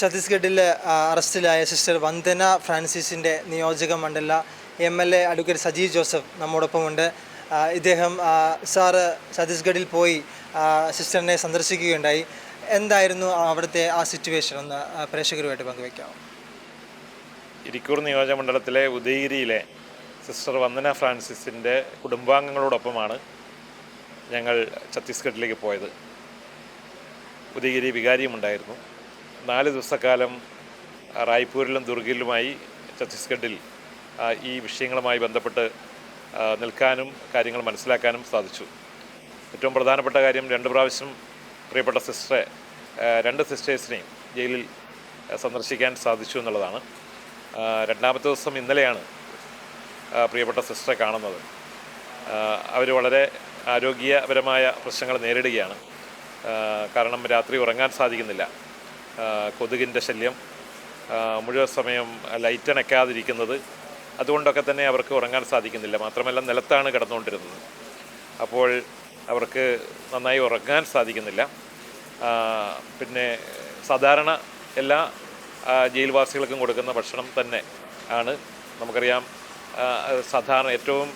ഛത്തീസ്ഗഡിൽ അറസ്റ്റിലായ സിസ്റ്റർ വന്ദന ഫ്രാൻസിസിന്റെ നിയോജക മണ്ഡല M L A advocate Sajeev Joseph നമ്മോടൊപ്പമുണ്ട്. ഇദ്ദേഹം സാറ് ഛത്തീസ്ഗഡിൽ പോയി സിസ്റ്ററിനെ സന്ദർശിക്കുകയുണ്ടായി. എന്തായിരുന്നു അവിടുത്തെ ആ സിറ്റുവേഷൻ ഒന്ന് പ്രേക്ഷകരുമായിട്ട് പങ്കുവയ്ക്കാം ഇരിക്കൂർ നിയോജക മണ്ഡലത്തിലെ ഉദയഗിരിയിലെ സിസ്റ്റർ വന്ദന ഫ്രാൻസിസിന്റെ കുടുംബാംഗങ്ങളോടൊപ്പമാണ് ഞങ്ങൾ ഛത്തീസ്ഗഡിലേക്ക് പോയത്. ഉദയഗിരി വികാരിയുമുണ്ടായിരുന്നു നാല് ദിവസക്കാലം റായ്പൂരിലും ദുർഗയിലുമായി ഛത്തീസ്ഗഡിൽ ഈ വിഷയങ്ങളുമായി ബന്ധപ്പെട്ട് നിൽക്കാനും കാര്യങ്ങൾ മനസ്സിലാക്കാനും സാധിച്ചു. ഏറ്റവും പ്രധാനപ്പെട്ട കാര്യം രണ്ട് പ്രാവശ്യം പ്രിയപ്പെട്ട സിസ്റ്ററെ രണ്ട് സിസ്റ്റേഴ്സിനെയും ജയിലിൽ സന്ദർശിക്കാൻ സാധിച്ചു എന്നുള്ളതാണ്. രണ്ടാമത്തെ ദിവസം ഇന്നലെയാണ് പ്രിയപ്പെട്ട സിസ്റ്ററെ കാണുന്നത്. അവർ വളരെ ആരോഗ്യപരമായ പ്രശ്നങ്ങൾ നേരിടുകയാണ്. കാരണം രാത്രി ഉറങ്ങാൻ സാധിക്കുന്നില്ല. കൊതുകിന്റെ ശല്യം മുഴുവൻ സമയം ലൈറ്റ് അണയ്ക്കാതിരിക്കുന്നത് അതുകൊണ്ടൊക്കെ തന്നെ അവർക്ക് ഉറങ്ങാൻ സാധിക്കുന്നില്ല. മാത്രമല്ല നിലത്താണ് കിടന്നുകൊണ്ടിരുന്നത്. അപ്പോൾ അവർക്ക് നന്നായി ഉറങ്ങാൻ സാധിക്കുന്നില്ല. പിന്നെ സാധാരണ എല്ലാ ജയിൽവാസികൾക്കും കൊടുക്കുന്ന ഭക്ഷണം തന്നെ ആണ്. നമുക്കറിയാം സാധാരണ ഏറ്റവും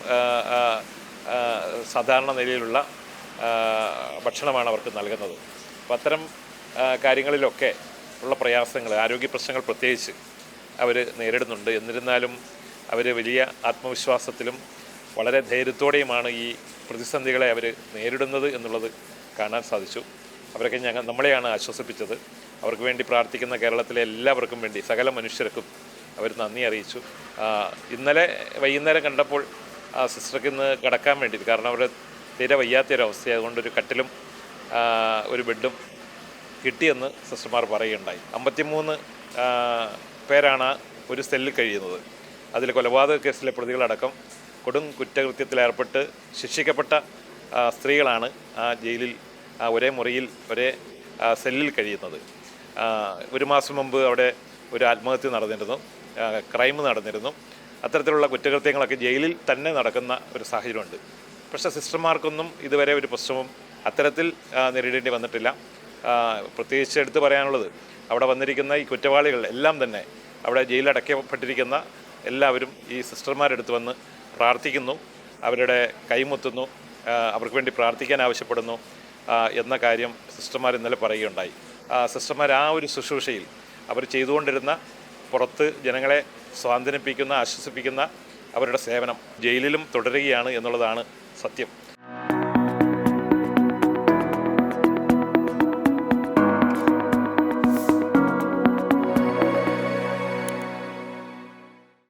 സാധാരണ നിലയിലുള്ള ഭക്ഷണമാണ് അവർക്ക് നൽകുന്നത്. അപ്പോൾ അത്തരം കാര്യങ്ങളിലൊക്കെ ഉള്ള പ്രയാസങ്ങൾ ആരോഗ്യ പ്രശ്നങ്ങൾ പ്രത്യേകിച്ച് അവർ നേരിടുന്നുണ്ട്. എന്നിരുന്നാലും അവർ വലിയ ആത്മവിശ്വാസത്തിലും വളരെ ധൈര്യത്തോടെയുമാണ് ഈ പ്രതിസന്ധികളെ അവർ നേരിടുന്നത് എന്നുള്ളത് കാണാൻ സാധിച്ചു. അവരൊക്കെ ഞങ്ങൾ നമ്മളെയാണ് ആശ്വസിപ്പിച്ചത്. അവർക്ക് വേണ്ടി പ്രാർത്ഥിക്കുന്ന കേരളത്തിലെ എല്ലാവർക്കും വേണ്ടി സകല മനുഷ്യർക്കും അവർ നന്ദി അറിയിച്ചു. ഇന്നലെ വൈകുന്നേരം കണ്ടപ്പോൾ സിസ്റ്റർക്ക് ഇന്ന് കിടക്കാൻ വേണ്ടിയിട്ട് കാരണം അവർ തീരെ വയ്യാത്തൊരവസ്ഥ അതുകൊണ്ടൊരു കട്ടിലും ഒരു ബെഡും കിട്ടിയെന്ന് സിസ്റ്റർമാർ പറയുകയുണ്ടായി. അമ്പത്തിമൂന്ന് പേരാണ് ഒരു സെല്ലിൽ കഴിയുന്നത്. അതിൽ കൊലപാതക കേസിലെ പ്രതികളടക്കം കൊടും കുറ്റകൃത്യത്തിലേർപ്പെട്ട് ശിക്ഷിക്കപ്പെട്ട സ്ത്രീകളാണ് ആ ജയിലിൽ ഒരേ മുറിയിൽ ഒരേ സെല്ലിൽ കഴിയുന്നത്. ഒരു മാസം മുമ്പ് അവിടെ ഒരു ആത്മഹത്യ നടന്നിരുന്നു ക്രൈം നടന്നിരുന്നു. അത്തരത്തിലുള്ള കുറ്റകൃത്യങ്ങളൊക്കെ ജയിലിൽ തന്നെ നടക്കുന്ന ഒരു സാഹചര്യമുണ്ട്. പക്ഷേ സിസ്റ്റർമാർക്കൊന്നും ഇതുവരെ ഒരു പ്രശ്നവും അത്തരത്തിൽ നേരിടേണ്ടി വന്നിട്ടില്ല. പ്രത്യേകിച്ച് എടുത്തു പറയാനുള്ളത് അവിടെ വന്നിരിക്കുന്ന ഈ കുറ്റവാളികൾ എല്ലാം തന്നെ അവിടെ ജയിലടക്കപ്പെട്ടിരിക്കുന്ന എല്ലാവരും ഈ സിസ്റ്റർമാരെടുത്ത് വന്ന് പ്രാർത്ഥിക്കുന്നു അവരുടെ കൈമുത്തുന്നു അവർക്ക് വേണ്ടി പ്രാർത്ഥിക്കാൻ ആവശ്യപ്പെടുന്നു എന്ന കാര്യം സിസ്റ്റർമാർ ഇന്നലെ പറയുകയുണ്ടായി. സിസ്റ്റർമാർ ആ ഒരു ശുശ്രൂഷയിൽ അവർ ചെയ്തുകൊണ്ടിരുന്ന പുറത്ത് ജനങ്ങളെ സ്വാന്തനിപ്പിക്കുന്ന ആശ്വസിപ്പിക്കുന്ന അവരുടെ സേവനം ജയിലിലും തുടരുകയാണ് എന്നുള്ളതാണ് സത്യം.